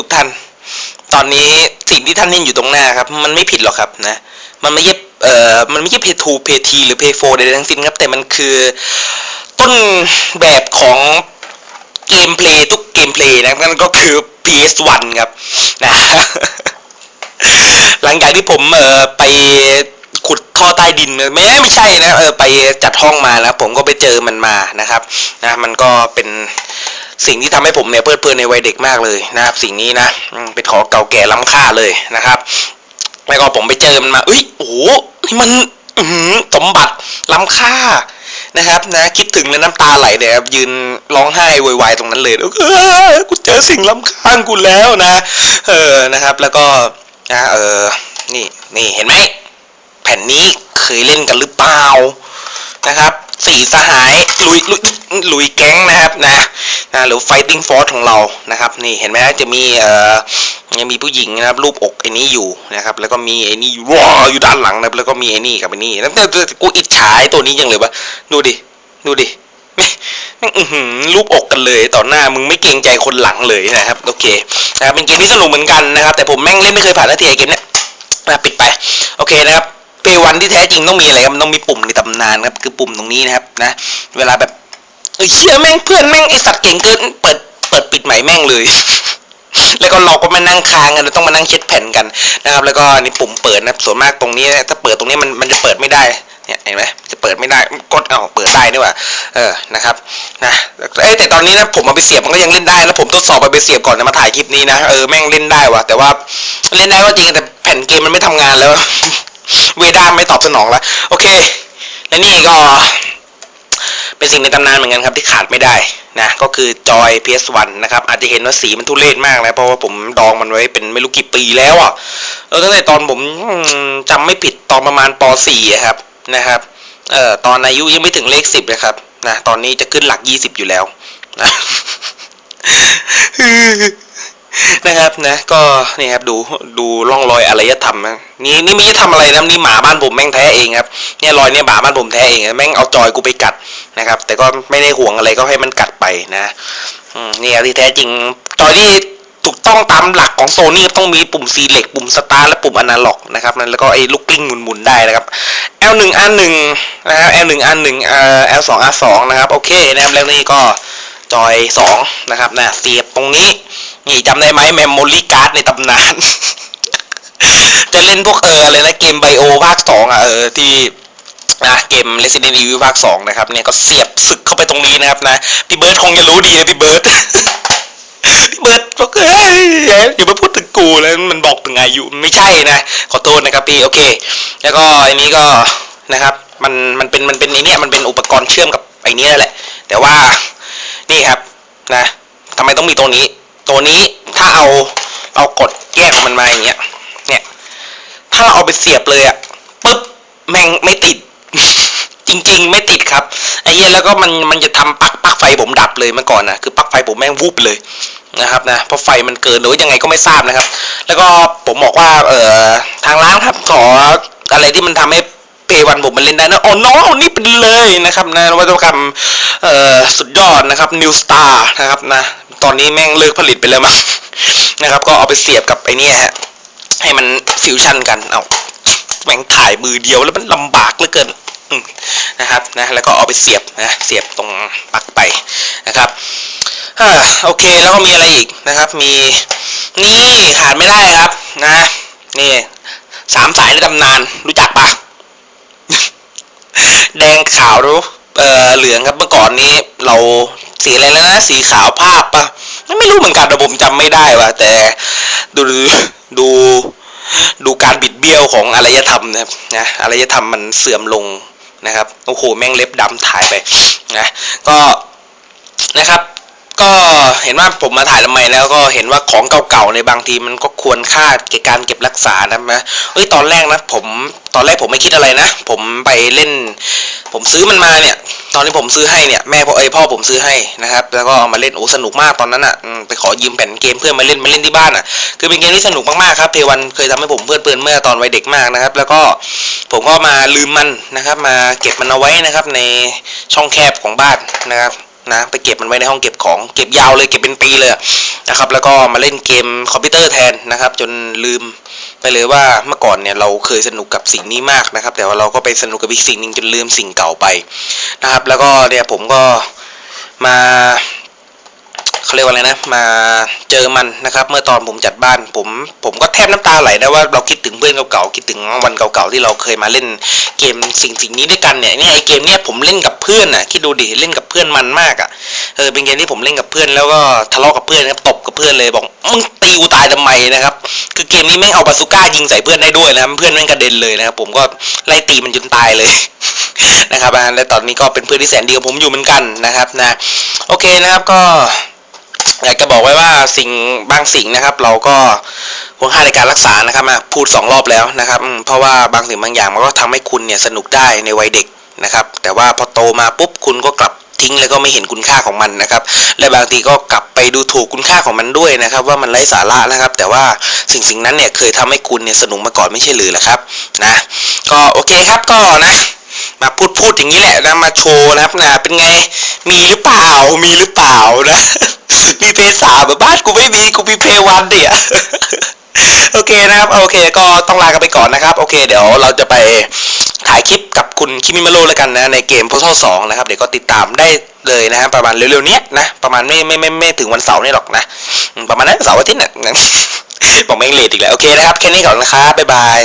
ทุกท่าน ตอนนี้สิ่งที่ท่านเห็นอยู่ตรงหน้าครับ มันไม่ผิดหรอกครับนะ มันไม่ใช่เอ่อมันไม่ใช่ pay to pay t หรือ pay for ใดๆทั้งสิ้นครับ แต่มันคือต้นแบบของเกมเพลย์ทุกเกมเพลย์นะนั่นก็คือ PS1 ครับนะหลังจากที่ผมเอ่อไปขุดท่อใต้ดินไม่ไม่ใช่นะเออไปจัดห้องมาแล้วผมก็ไปเจอมันมานะครับนะมันก็เป็น สิ่งที่ทำให้ผมเนี่ยเพลิดเพลินในวัยเด็กมากเลยนะครับ สิ่งนี้นะเป็นของเก่าแก่ล้ำค่าเลยนะครับ แล้วก็ผมไปเจอมันมาเอ้ยโอ้โหนี่มันสมบัติล้ำค่านะครับนะคิดถึงแล้วน้ำตาไหลเลยครับยืนร้องไห้วยวายตรงนั้นเลยเออกูเจอสิ่งล้ำค่ากูแล้วนะ เออนะครับ แล้วก็นะเออนี่นี่เห็นไหมแผ่นนี้เคยเล่นกันหรือเปล่านะครับ สี่สหายลุยลุยลุยแก๊งนะครับนะนะหรือ fighting force ของเรานะครับนี่เห็นไหมจะมีเอ่อยังมีผู้หญิงนะครับรูปอกไอ้นี้อยู่นะครับแล้วก็มีไอ้นี่ว้าอยู่ด้านหลังนะครับแล้วก็มีไอ้นี่กับไอ้นี่แล้วแต่กูอิจฉาตัวนี้ยังเลยวะดูดิดูดิไม่อืรูปอกกันเลยต่อหน้ามึงไม่เกรงใจคนหลังเลยนะครับโอเคนะครับเป็นเกมที่สนุกเหมือนกันนะครับ แต่ผมแม่งเล่นไม่เคยผ่านนาทีไอเกมเนี้ยนะปิดไป โอเคนะครับ เพวันที่แท้จริงต้องมีอะไรครับมันต้องมีปุ่มในตำนานครับคือปุ่มตรงนี้นะครับนะ เวลาแบบเออเชื่อแม่งเพื่อนแม่งไอสัตว์เก่งเกินเปิดเปิดปิดใหม่แม่งเลย แล้วก็เราก็มานั่งค้างกันต้องมานั่งเช็ดแผ่นกันนะครับ แล้วก็นี่ปุ่มเปิดนะส่วนมากตรงนี้ถ้าเปิดตรงนี้มันมันจะเปิดไม่ได้เนี่ยเห็นไหมจะเปิดไม่ได้กดเอาเปิดได้นี่ว่าเออนะครับนะเอ้แต่ตอนนี้นะผมเอาไปเสียบมันก็ยังเล่นได้แล้วผมทดสอบเอาไปเสียบก่อนจะมาถ่ายคลิปนี้นะเออแม่งเล่นได้ว่ะแต่ว่าเล่นได้ก็จริงแต่แผ่นเกมมันไม่ทำงานแล้ว เวด้าไม่ตอบสนองแล้ว โอเค และนี่ก็ เป็นสิ่งในตำนานเหมือนกันครับที่ขาดไม่ได้นะก็คือจอย PS1 นะครับ อาจจะเห็นว่าสีมันทุเรศมากนะเพราะว่าผมดองมันไว้เป็นไม่รู้กี่ปีแล้วอะเออตั้งแต่ตอนผมจำไม่ผิดตอนประมาณป .4 ครับนะครับเอ่อตอนอายุยังไม่ถึงเลขสิบเลยครับนะตอนนี้จะขึ้นหลักยี่สิบอยู่แล้วนะ นะครับนะ ก็นี่ครับดูดูร่องรอยอารยธรรมนะนี่นี่ไม่ใช่ทำอะไรนะนี่หมาบ้านผมแม่งแท้เองครับเนี่ยรอยเนี่ยหมาบ้านผมแท้เองแม่งเอาจอยกูไปกัดนะครับ แต่ก็ไม่ได้ห่วงอะไรก็ให้มันกัดไปนะนี่ครับที่แท้จริงจอยที่ถูกต้องตามหลักของโซนี่ต้องมีปุ่มซีเล็กปุ่มสตาร์และปุ่มอนาล็อกนะครับนั่นแล้วก็ไอ้ลูกกลิ้งหมุนๆได้นะครับ L1 R1 นะครับ L1 R1 เอ่อ L2 R2 นะครับโอเคนะครับแล้วนี่ก็ จอยสองนะครับนะเสียบตรงนี้ นี่จำได้ไหมแมมโมรี่การ์ดในตำนาน จะเล่นพวกเอออะไรนะเกมไบโอภาคสองอะเออที่นะเกม Resident Evil ภาคสองนะครับเนี่ยก็เสียบสึกเข้าไปตรงนี้นะครับนะพี่เบิร์ดคงจะรู้ดีนะพี่เบิร์ดพี่เบิร์ดบอกเฮ้ยอย่ามาพูดถึงกูแล้วมันบอกถึงอายุไม่ใช่นะ ขอโทษนะครับพี่โอเค แล้วก็อันนี้ก็นะครับ มันมันเป็นมันเป็นไอเนี้ยมันเป็นอุปกรณ์เชื่อมกับไอเนี้ยแหละ แต่ว่า นี่ครับนะทำไมต้องมีตัวนี้ ตัวนี้ถ้าเอาเอากดแยกมันมาอย่างเงี้ยเนี่ยถ้าเราเอาไปเสียบเลยอะปุ๊บแม่งไม่ติด จริง ๆ ไม่ติดครับไอ้เหี้ยแล้วก็มันมันจะทำปลั๊กปลั๊กไฟผมดับเลยเมื่อก่อนนะคือปลั๊กไฟผมแม่งวูบเลยนะครับนะเพราะไฟมันเกินหรือยังไงก็ไม่ทราบนะครับ แล้วก็ผมบอกว่าเอ่อทางร้านครับขออะไรที่มันทำให้ เพย์วันผมมันเล่นได้นะอ๋อน้องนี่เป็นเลยนะครับนะนวัตกรรมเอ่อสุดยอดนะครับ New Star นะครับนะตอนนี้แม่งเลิกผลิตไปแล้วมั้งนะครับก็เอาไปเสียบกับไอ้เนี่ยฮะให้มันฟิวชั่นกันเอาแม่งถ่ายมือเดียวแล้วมันลำบากเหลือเกินนะครับนะแล้วก็เอาไปเสียบนะเสียบตรงปลั๊กไปนะครับอ่าโอเคแล้วก็มีอะไรอีกนะครับ มีนี่ขาดไม่ได้ครับนะนี่สามสายในตำนานรู้จักปะ แดงขาวรู้เอ่อเหลืองครับเมื่อก่อนนี้เราสีอะไรแล้วนะ สีขาวภาพปะไม่รู้เหมือนกันแต่ผมจำไม่ได้ว่ะแต่ดูดูดูการบิดเบี้ยวของอารยธรรมนะครับนะอารยธรรมมันเสื่อมลงนะครับโอ้โหแม่งเล็บดำถ่ายไปนะก็นะครับ ก็เห็นว่าผมมาถ่ายทำไมแล้วก็เห็นว่าของเก่าๆในบางทีมันก็ควรค่าแก่การเก็บรักษานะนะเอ้ยตอนแรกนะผมตอนแรกผมไม่คิดอะไรนะ ผมไปเล่น ผมซื้อมันมาเนี่ย ตอนที่ผมซื้อให้เนี่ยแม่พ่อเอ้ยพ่อผมซื้อให้นะครับ แล้วก็เอามาเล่นโอ้สนุกมากตอนนั้นอะไปขอยืมแผ่นเกมเพื่อนมาเล่นมาเล่นที่บ้านอะ คือเป็นเกมที่สนุกมากๆครับเพวันเคยทำให้ผมเพลิดเพลินเมื่อตอนวัยเด็กมากนะครับ แล้วก็ผมก็มาลืมมันนะครับ มาเก็บมันเอาไว้นะครับ ในช่องแคบของบ้านนะครับ นะไปเก็บมันไว้ในห้องเก็บของเก็บยาวเลยเก็บเป็นปีเลยนะครับ แล้วก็มาเล่นเกมคอมพิวเตอร์แทนนะครับ จนลืมไปเลยว่าเมื่อก่อนเนี่ยเราเคยสนุกกับสิ่งนี้มากนะครับ แต่ว่าเราก็ไปสนุกกับอีกสิ่งหนึ่งจนลืมสิ่งเก่าไปนะครับ แล้วก็เนี่ยผมก็มา เขาเรียกว่าอะไรนะ มาเจอมันนะครับ เมื่อตอนผมจัดบ้าน ผมผมก็แทบน้ำตาไหลนะว่าเราคิดถึงเพื่อนเก่าๆคิดถึงวันเก่าๆที่เราเคยมาเล่นเกมสิ่งสิ่งนี้ด้วยกันเนี่ยเนี่ยไอเกมเนี่ยผมเล่นกับเพื่อนอะคิดดูดิเล่นกับเพื่อนมันมากอะเออเป็นเกมที่ผมเล่นกับเพื่อนแล้วก็ทะเลาะกับเพื่อนครับตบกับเพื่อนเลยบอกมึงตีกูตายทำไมนะครับ คือเกมนี้แม่งเอาบาซูก้ายิงใส่เพื่อนได้ด้วยนะเพื่อนแม่งกระเด็นเลยนะครับผมก็ไล่ตีมันจนตายเลยนะครับและตอนนี้ก็เป็นเพื่อนที่แสนดีกับผมอยู่เหมือนกันนะครับนะโอเคนะครับก็ อยากจะบอกไว้ว่าสิ่งบางสิ่งนะครับ เราก็ควรค่าในการรักษานะครับมาพูดสองรอบแล้วนะครับ เพราะว่าบางสิ่งบางอย่างมันก็ทำให้คุณเนี่ยสนุกได้ในวัยเด็กนะครับ แต่ว่าพอโตมาปุ๊บคุณก็กลับทิ้งแล้วก็ไม่เห็นคุณค่าของมันนะครับ และบางทีก็กลับไปดูถูกคุณค่าของมันด้วยนะครับ ว่ามันไร้สาระนะครับ แต่ว่าสิ่งสิ่งนั้นเนี่ยเคยทำให้คุณเนี่ยสนุกมาก่อนไม่ใช่หรือล่ะครับนะก็โอเคครับก็นะมาพูดพูดอย่างนี้แหละนะมาโชว์นะครับนะเป็นไงมีหรือเปล่ามีหรือเปล่านะ ย์สามแบบบ้านกูไม่มีกูมีเพย์วันเดียโอเคนะครับโอเคก็ต้องลากันไปก่อนนะครับ โอเค เดี๋ยวเราจะไปถ่ายคลิปกับคุณคิมิมาโรแล้วกันนะในเกม Portal 2นะครับเดี๋ยวก็ติดตามได้เลยนะฮะประมาณเร็วๆเนี้ยนะประมาณไม่ไม่ไม่ไม่ถึงวันเสาร์นี่หรอกนะประมาณนั้นเสาร์อาทิตย์น่ะบอกไม่งเลทอีกแล้วโอเคนะครับแค่นี้ก่อนนะครับบ๊ายบาย